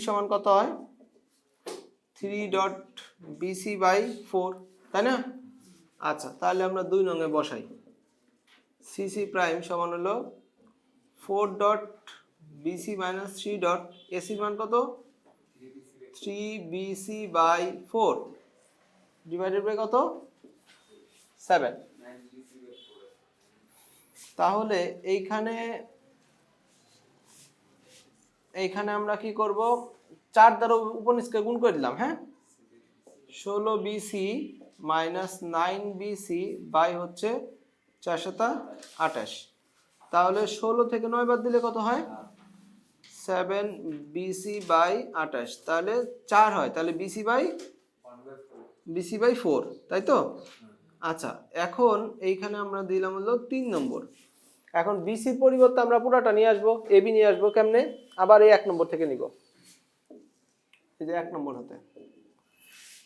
সমান কত হয়? Three dot BC by four তাই না? আচ্ছা তাহলে আমরা দুই নঙে বসাই। সিসি প্রাইম সমান হলো four dot BC minus three dot এসির মান কত? Three BC by four divided by কত? সেভেন তাহলে এইখানে এইখানে আমরা কি করব? চার দ্বারা উপনিষ্কে গুণ করে দিলাম হ্যাঁ? ষোলো BC minus nine BC by হচ্ছে চার সাতা আঠাশ। তাহলে ষোলো থেকে নয় বাদ দিলে কত হয়? সেভেন বিসি বাই আঠাশ। তাহলে চার হয়, তাহলে BC by BC by four তাই তো? আচ্ছা এখন এইখানে আমরা দিলাম হলো তিন নম্বর। এখন বিসির পরিবর্তে আমরা পুরাটা নিয়ে আসব এবি নিয়ে আসব, কেমনে? আবার এই এক নম্বর থেকে নিব। এই যে এক নম্বর হতে।